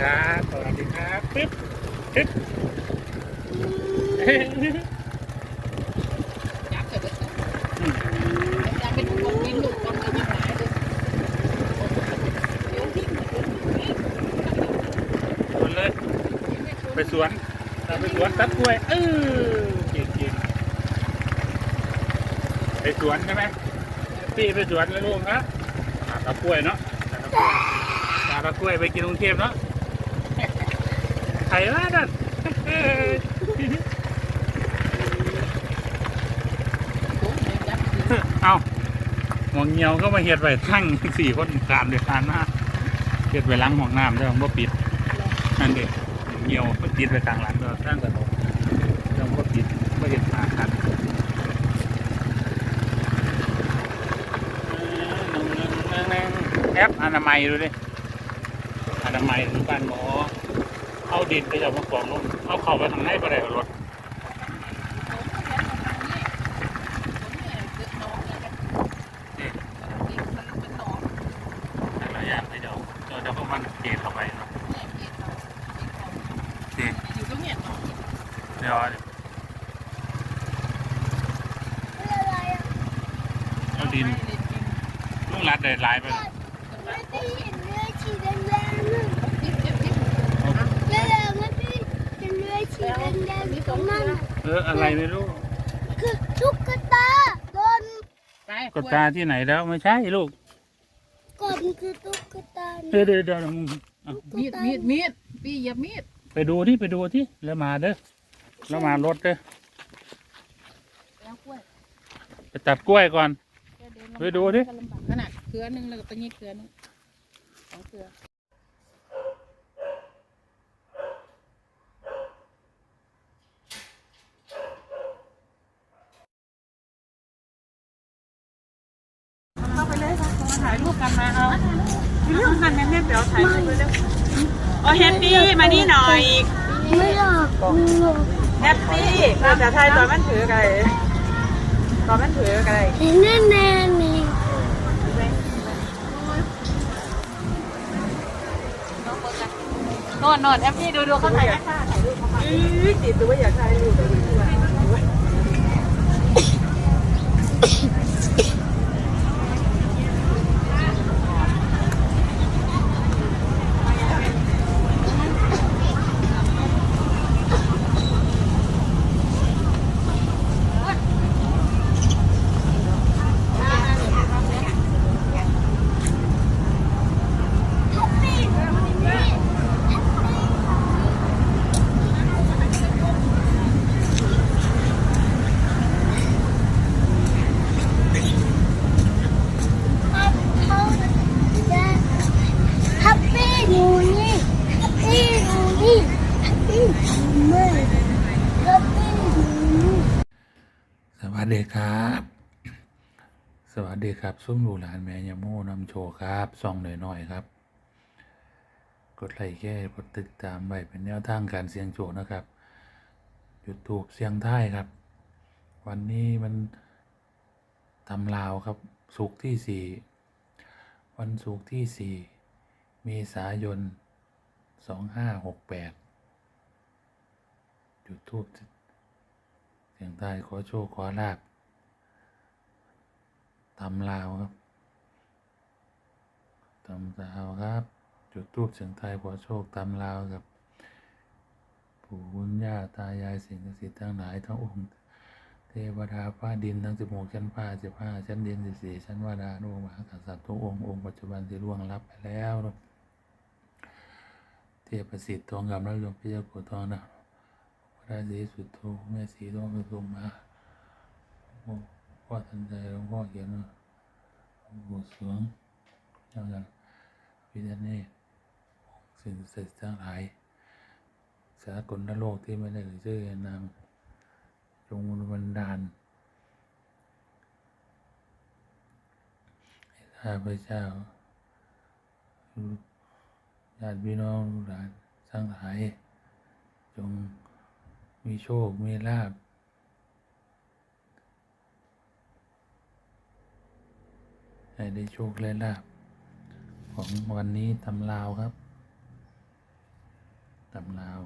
ครับสวัสดีครับปึ๊บปึ๊บจับเสร็จแล้วจับเป็นคนกินลูกคนกินยังไงเลยเดี๋ยวทิ้งเดี๋ยวทิ้งสวนเลยไปสวนเราไปสวนตัดกล้วยเออเก่งเก่งไปสวนใช่ไหมพี่ไปสวนแล้วลูกนะตัดกล้วยเนาะตัดกล้วยตัดกล้วยไปกินกรุงเทพเนาะ ใครว่านั่นเอาหมองเงียวก็มาเฮ็ดไว้ทั้งสี่คนตามเดือดทานมาเฮ็ดไว้หล้างห้องน้ำเด้อบ่ปิดนั่นเด็กเงียวก็ติดไว้กลางหลังเด้อสร้างกระโดดเรื่องบ่ปิดบ่เฮ็ดมาคันแอปอนามัยดูดิอนามัยดูบ้านหมอ เอาดินไปเอามากองลงเอาเข้าไปทางในบ่ได้เอารถแต่ละอย่างไปเดี๋ยวเดี๋ยวเดี๋ยวพวกมันเกตเข้าไปเนาะนี่เดี๋ยวเอาดินลุงรัดได้หลายไปแล้ว ไม่ได้เห็นเรือฉีดแดงๆนู่นแล้วไม่ได้เห็นเรือฉีดแดงๆอยู่ตรงนั้นเอออะไรไม่รู้คือตุ๊กตาโดนกดตาที่ไหนแล้วไม่ใช่ลูกกดคือตุ๊กตาเดี๋ยวเดี๋ยวเดี๋ยวเอามีดมีดมีดพี่อย่ามีดไปดูที่ไปดูที่แล้วมาเด้อแล้วมารถเด้อแล้วกล้วยไปตัดกล้วยก่อนไปดูดิ ขนาดเครือนึงแล้วก็ไปยิบเครือนึงสองเครือ เข้าไปเลยค่ะมา ถ่ายรูปกันมาเอามีเรื่องกันแม่ๆเดี๋ยวถ่ายรูปไปเลยโอ้แฮปปี้มานี่หน่อยไม่หรอกไม่หรอกแฮปปี้เราจะถ่ายตอนมันถือกันตอนมันถือกันเห็นแน่แน่ๆนี่โน่นโน่นแอปนี่ดูดูเขาถ่ายนะคะอื้อจิตตัวอยากถ่ายรูปเลยด้วย เขาจะฮัปปี้หนูนี่ฮัปปี้หนูนี่ฮัปปี้ไม่ฮัปปี้หนูนี่ สวัส ดีครับ สวัสดีครับซุ้มลูหลานแม่ยาโม่นำโชว์ครับซองหน่อยๆครับ กดไลค์แค่กดติดตามไว้เป็นแนวทางการเสียงโชว์นะครับ YouTube เสียงไทยครับ วันนี้มันตำลาวครับสุกที่สี่วันศุกที่สี่เมษายนสองห้าหกแปดยูทูบ เสียงไทยขอโชคขอลาบตำลาวครับตำลาวครับ จุดทูบเสียงไทยขอโชคตำลาวครับปู่คุณย่าตายายสิ่งศักดิ์สิทธิ์ทั้งหลายทั้งองค์ เทวดาฟ้าดินทั้งสิบหกชั้นฟ้าสิบห้าชั้นดินสิบสี่ชั้นวาดานุมหากษัตริย์ทุกองค์องค์ปัจจุบันที่ล่วงลับไปแล้วเนอะเทพสิทธิ์ทองคำแล้วยมพิจารโกทองนะ ระราศีสุดโทแม่สีทองสุสุมาพ่อทันใจหลวงพ่อเขียนว่าหลวงปู่สวงเจ้ากันพิจารณาสิ่งศักดิ์สิทธิ์ทั้งหลายสากลโลกที่ไม่ได้เอ่ยชื่อนามจงบันดาลให้ข้าพเจ้าญาติพี่น้องลูกหลานทั้งหลายจง มีโชค มีลาภให้ได้โชคและลาภของวันนี้ตำลาวครับตำลาว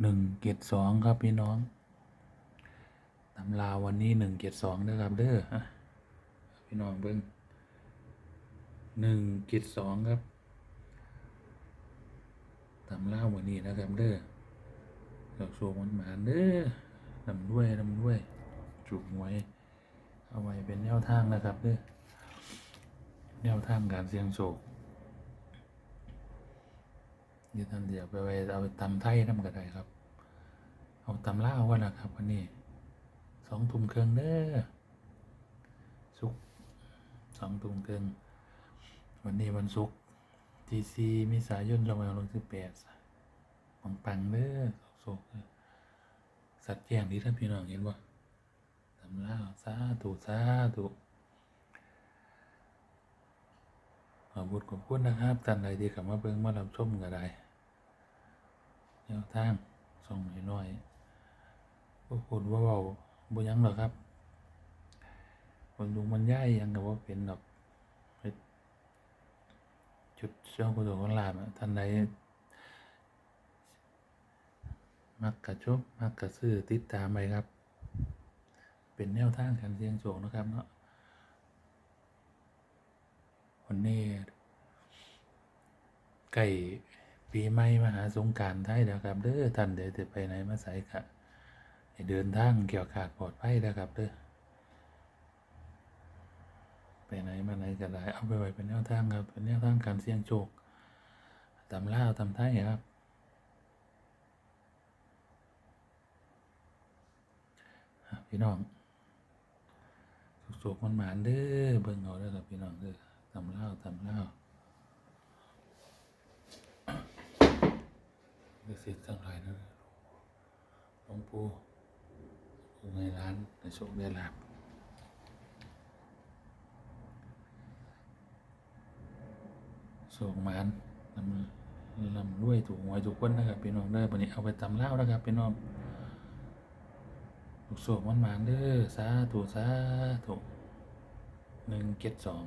หนึ่งเกตสองครับพี่น้องตำลาววันนี้หนึ่งเกตสองเด้อครับเด้อพี่น้องเบิ้งหนึ่งเกตสองครับตำลาววันนี้นะครับเด้อ ดอกโศกมันหมานเด้อลำด้วยลำด้วยจุกไว้เอาไว้เป็นแนวทางนะครับเด้อแนวทางการเสี่ยงโชคเดี๋ยวท่านเดี๋ยวไปไว้เอาไปตำไทยน้ำก็ได้ครับ เอาตำล่าวกันะครับวันนี้สองทุ่มครึ่งเด้อสุกสองทุ่มครึ่งวันนี้วันศุกร์ที่สี่มิสายนสองพันห้าร้อยสิบแปดปังปังเด้อ โศกๆเด้อสัตว์แย่งที่ท่านพี่น้องเห็นบ่ทำแล้วสาธุสาธุขอบุญขอบคุณนะครับท่านใดที่ข้ามาเบิ่งมารับชมก็ได้แนวทางส่งให้น้อยพวกคุณว่าเบาบ่ยังหรอครับคนลุงมันย่ายยังก็ว่าเป็นดอกเฮ็ดจุดเชื่อมกุศลคนลาบอะท่านใด มักกระชบมักกระซื้อติดตามไปครับ เป็นแนวทางการเสี่ยงโชคนะครับเนาะวันนี้ใกล้ปีใหม่มหาสงการไทยแล้วครับเด้อท่านเดี๋ยวจะไปไหนมาใส่กะเดินทางเกี่ยวขาดปลอดภัยนะครับเด้อไปไหนมาไหนก็ได้เอาไปไว้เป็นแนวทางครับเป็นแนวทางการเสี่ยงโชคตำล่าตำไทยครับ อะ พี่น้องสุกๆมันหมานเด้อเบิ่งเอาเด้อครับพี่น้องเด้อตำเล่าวตำเล่าวเดือดสิทั้งหลายเด้อหลวงปู่ในร้านในโชคได้ลาบโศกหมานลำลำด้วยถูกหวยถูกคนนะครับพี่น้องเด้อวันนี้เอาไปตำเล่านะครับพี่น้อง ลูกโศกมันหมานเด้อสาธุสาธุหนึ่งเจ็ดสอง